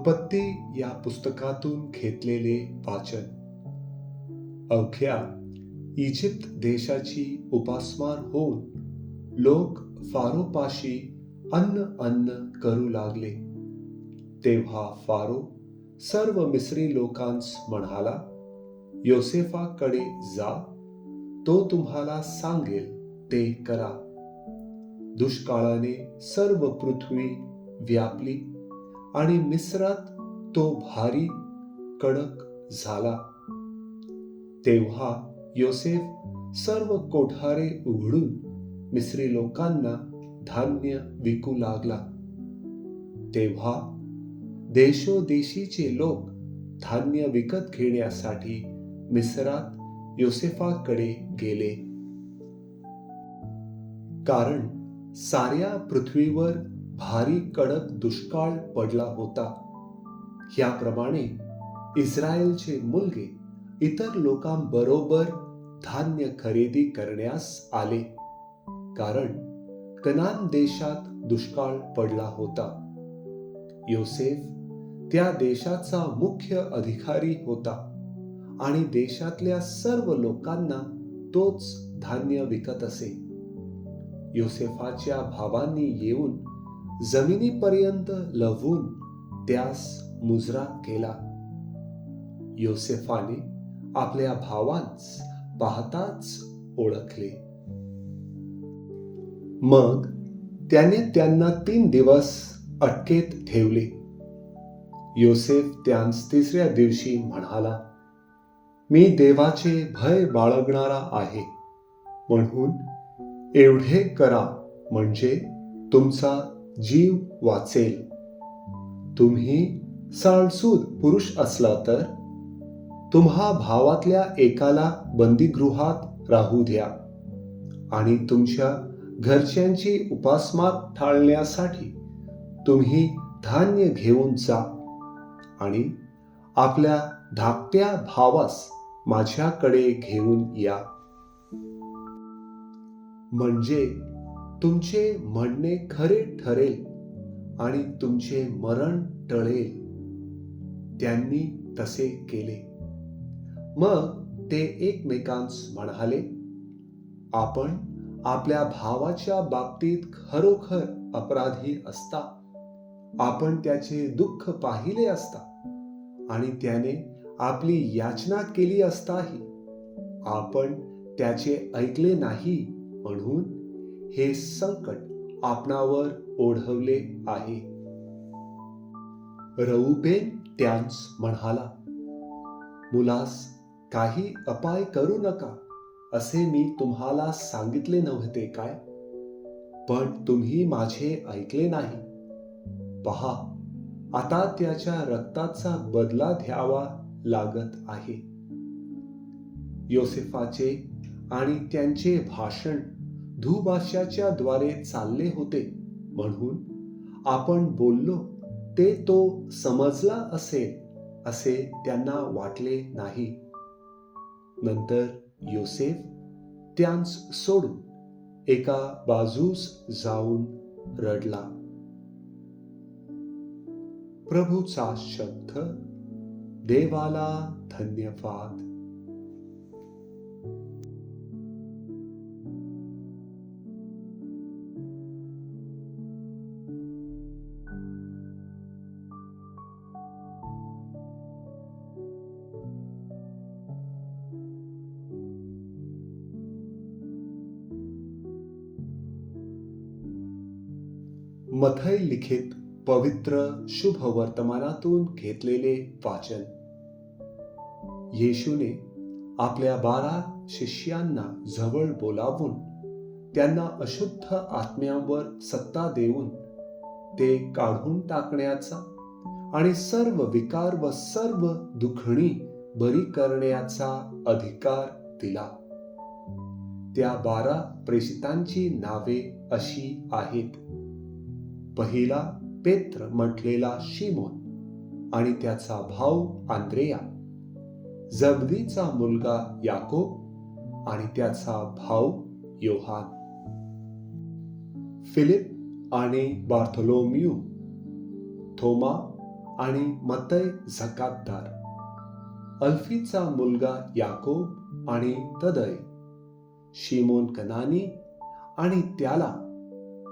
उत्पत्ती या पुस्तकातून घेतलेले वाचन. अवघ्या इजिप्त देशाची उपासमार होऊन लोक फारोपाशी अन्न अन्न करू लागले. तेव्हा फारो सर्व मिस्री लोकांस म्हणाला योसेफाकडे जा तो तुम्हाला सांगेल ते करा. दुष्काळाने सर्व पृथ्वी व्यापली. आणि मिस्रात तो भारी कडक झाला. तेव्हा योसेफ सर्व कोठारे उघडून मिस्री लोकांना धान्य विकू लागला. तेव्हा देशोदेशीचे लोक धान्य विकत घेण्यासाठी मिस्रात योसेफाकडे गेले. कारण साऱ्या पृथ्वीवर भारी कडक दुष्काळ पडला होता. ह्याप्रमाणे इस्रायलचे मुलगे इतर लोकांबरोबर धान्य खरेदी करण्यास आले. कारण कनान देशात दुष्काळ पडला होता. योसेफ त्या देशाचा मुख्य अधिकारी होता आणि देशातल्या सर्व लोकांना तोच धान्य विकत असे. योसेफाच्या भावांनी येऊन जमिनीपर्यंत लवून त्यास मुजरा केला. योसेफाने आपल्या भावांस पाहताच ओळखले. मग त्याने त्यांना तीन दिवस अटकेत ठेवले. योसेफ त्यांस तिसऱ्या दिवशी म्हणाला मी देवाचे भय बाळगणारा आहे. म्हणून एवढे करा म्हणजे तुमचा जीव वाचेल. तुम्ही साळसूद पुरुष असला तर तुम्हा भावातल्या एकाला बंदीगृहात राहू द्या आणि तुमच्या घरच्यांची उपासमार टाळण्यासाठी तुम्ही धान्य घेऊन जा आणि आपल्या धाकट्या भावास माझ्याकडे घेऊन या. म्हणजे तुमचे म्हणणे खरे ठरेल आणि तुमचे मरण टळेल. त्यांनी तसे केले. मग ते एकमेकांस म्हणाले आपण आपल्या भावाच्या बाबतीत खरोखर अपराधी असता. आपण त्याचे दुःख पाहिले असता आणि त्याने आपली याचना केली असताही. आपण त्याचे ऐकले नाही म्हणून हे संकट आपणावर ओढवले आहे. रऊबेन त्यांस म्हणाला मुलास काही अपाय करू नका असे मी तुम्हाला सांगितले नव्हते काय? पण तुम्ही माझे ऐकले नाही. पहा आता त्याच्या रक्ताचा बदला घ्यावा लागत आहे. योसेफाचे आणि त्यांचे भाषण धुभाष्याच्या द्वारे चालले होते. म्हणून आपण बोललो ते तो समजला असेल असे त्यांना वाटले नाही. नंतर योसेफ त्यांस सोडून एका बाजूस जाऊन रडला. प्रभूचा शब्द देवाला धन्यवाद. मथय लिखित पवित्र शुभ वर्तमानातून घेतलेले वाचन. येशूने आपल्या बारा शिष्यांना जवळ बोलावून त्यांना अशुद्ध आत्म्यांवर सत्ता देऊन ते काढून टाकण्याचा आणि सर्व विकार व सर्व दुखणी बरी करण्याचा अधिकार दिला. त्या बारा प्रेषितांची नावे अशी आहेत. पहिला पेत्र म्हटलेला शिमोन आणि त्याचा भाऊ आंद्रेया. जबदीचा मुलगा याकोब आणि त्याचा भाऊ योहान. फिलिप आणि बार्थोलोम्यू थोमा आणि मतय झकातदार. अल्फीचा मुलगा याकोब आणि तदय. शिमोन कनानी आणि त्याला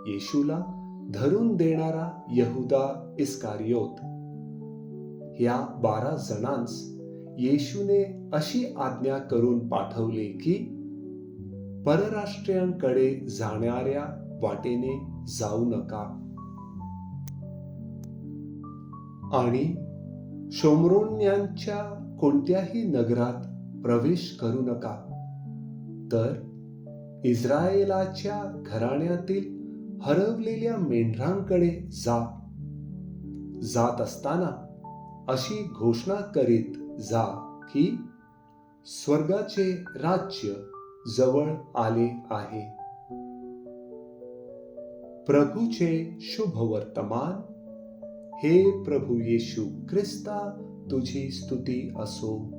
येशूला धरून देणारा यहुदा इस्कारियोत. या बारा जणांस येशूने अशी आज्ञा करून पाठवले की परराष्ट्रीयांकडे जाणाऱ्या वाटेने जाऊ नका. आणि शोमरोन्यांच्या कोणत्याही नगरात प्रवेश करू नका. तर इस्रायलाच्या घराण्यातील हरवलेल्या मेंढरांकडे जा. जात असताना अशी घोषणा करीत जा की स्वर्गाचे राज्य जवळ आले आहे. प्रभूचे शुभ वर्तमान हे प्रभू येशू ख्रिस्ता तुझी स्तुती असो.